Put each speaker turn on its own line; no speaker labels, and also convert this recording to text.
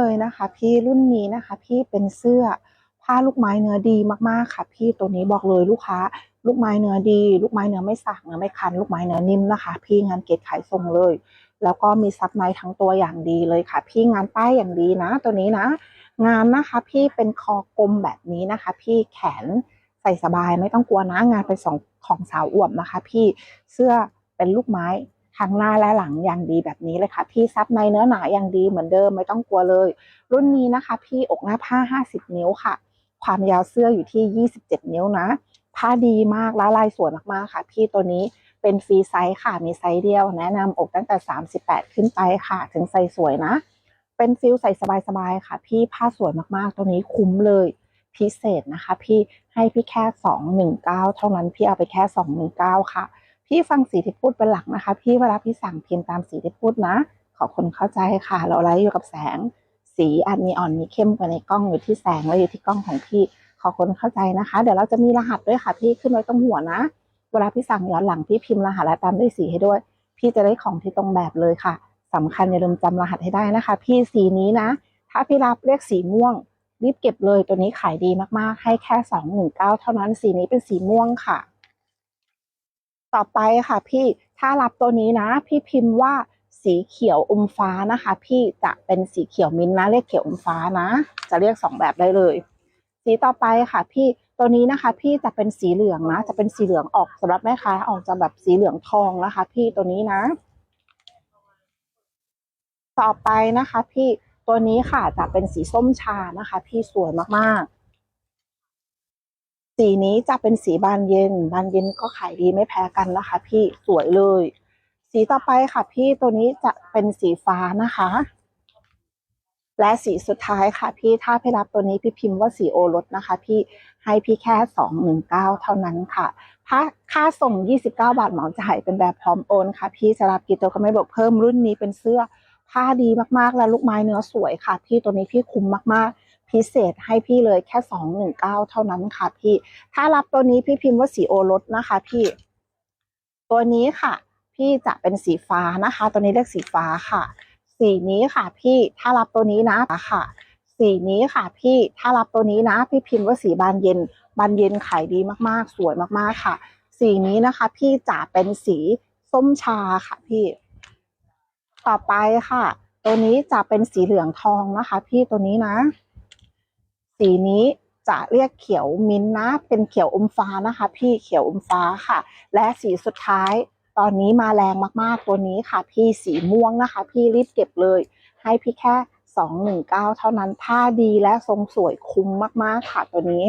เลยนะคะ พี่รุ่นนี้นะคะ พี่เป็นเสื้อผ้าลูกไม้เนื้อดีมากๆค่ะ พี่ตัวนี้บอกเลยลูกค้า ลูกไม้เนื้อดี ลูกไม้เนื้อไม่สักเนื้อไม่คัน ลูกไม้เนื้อนิ่มนะคะ พี่งานเกตขายส่งเลย แล้วก็มีซับในทั้งตัวอย่างดีเลยค่ะ พี่งานป้ายอย่างดีนะ ตัวนี้นะ งานนะคะ พี่เป็นคอกลมแบบนี้นะคะ พี่แขนใส่สบายไม่ต้องกลัวนะงานเป็นสองของสาวอวบนะคะ พี่เสื้อเป็นลูกไม้ ทั้งหน้าและหลังอย่างดีแบบนี้เลยค่ะ พี่ซับในเนื้อหนาอย่างดีเหมือนเดิมไม่ต้องกลัวเลย รุ่นนี้นะคะ พี่อกหน้าผ้า 50 นิ้วค่ะ ความยาวเสื้ออยู่ที่ 27 นิ้วนะ ผ้าดีมากและลายสวยมากๆค่ะ พี่ตัวนี้เป็นฟรีไซส์ค่ะมีไซส์เดียว แนะนำอกตั้งแต่ 38 ขึ้นไปค่ะ ถึงไซส์สวยนะ เป็นฟิลใส่สบายๆค่ะ พี่ผ้าสวยมากๆ ตัวนี้คุ้มเลยพิเศษนะคะ พี่ให้พี่แค่ 219 เท่านั้นพี่เอาไปแค่ 219 ค่ะ พี่ฟังสีที่พูดเป็นหลักนะคะ พี่เวลาพี่สั่งพิมพ์ตามสีที่พูดนะ ขอคนเข้าใจค่ะ เราไลฟ์อยู่กับแสง สีอาจมีอ่อนมีเข้มกว่าในกล้องอยู่ที่แสงและอยู่ที่กล้องของพี่ขอคนเข้าใจนะคะ เดี๋ยวเราจะมีรหัสด้วยค่ะ พี่ขึ้นไว้ตรงหัวนะ เวลาพี่สั่งย้อนหลังพี่พิมพ์รหัสและตามด้วยสีให้ด้วย พี่จะได้ของที่ตรงแบบเลยค่ะสำคัญอย่าลืมจำรหัสให้ได้นะคะ พี่สีนี้นะ ถ้าพี่รับเรียกสีม่วงรีบเก็บเลยตัวนี้ขายดีมากๆ ให้แค่สองหนึ่งเก้าเท่านั้นสีนี้เป็นสีม่วงค่ะ ต่อไปค่ะพี่ถ้ารับตัวนี้นะ พี่พิมพ์ว่าสีเขียวอมฟ้านะคะ พี่จะเป็นสีเขียวมิ้นนะเรียกเขียวอมฟ้านะ จะเรียกสองแบบได้เลย สีต่อไปค่ะพี่ตัวนี้นะคะ พี่จะเป็นสีเหลืองนะ จะเป็นสีเหลืองออกสำหรับแม่ค้าออกจะแบบสีเหลืองทองนะคะ พี่ตัวนี้นะ ต่อไปนะคะ พี่ตัวนี้ค่ะจะเป็นสีส้มชานะคะ พี่สวยมากๆ สีนี้จะเป็นสีบานเย็น บานเย็นก็ขายดีไม่แพ้กันนะคะ พี่สวยเลย สีต่อไปค่ะ พี่ตัวนี้จะเป็นสีฟ้านะคะ และสีสุดท้ายค่ะ พี่ถ้าพี่รับตัวนี้พี่พิมพ์ว่าสีโอรสนะคะ พี่ให้พี่แค่สองหนึ่งเก้าเท่านั้นค่ะถ้าค่าส่ง 29 บาทเหมาจ่ายเป็นแบบพร้อมโอนค่ะ พี่จะรับกี่ตัวก็ไม่บอกเพิ่มรุ่นนี้เป็นเสื้อผ้าดีมากๆ และลูกไม้เนื้อสวยค่ะ พี่ตัวนี้พี่คุ้มมากๆ พิเศษให้พี่เลยแค่สองหนึ่งเก้าเท่านั้นค่ะพี่ ถ้ารับตัวนี้พี่พิมพ์ว่าสีโอรสนะคะพี่ ตัวนี้ค่ะ พี่จะเป็นสีฟ้านะคะ ตัวนี้เรียกสีฟ้าค่ะ สีนี้ค่ะ พี่ถ้ารับตัวนี้นะค่ะ สีนี้ค่ะ พี่ถ้ารับตัวนี้นะ พี่พิมพ์ว่าสีบานเย็น บานเย็นขายดีมากๆ สวยมากๆค่ะ สีนี้นะคะ พี่จะเป็นสีส้มชาค่ะพี่ ต่อไปค่ะ ตัวนี้จะเป็นสีเหลืองทองนะคะ พี่ตัวนี้นะ สีนี้จะเรียกเขียวมิ้นนะ เป็นเขียวอมฟ้านะคะ พี่เขียวอมฟ้าค่ะ และสีสุดท้ายตอนนี้มาแรงมากๆตัวนี้ค่ะ พี่สีม่วงนะคะ พี่รีบเก็บเลย ให้พี่แค่สองหนึ่งเก้าเท่านั้น ถ้าดีและทรงสวยคุ้มมากๆค่ะตัวนี้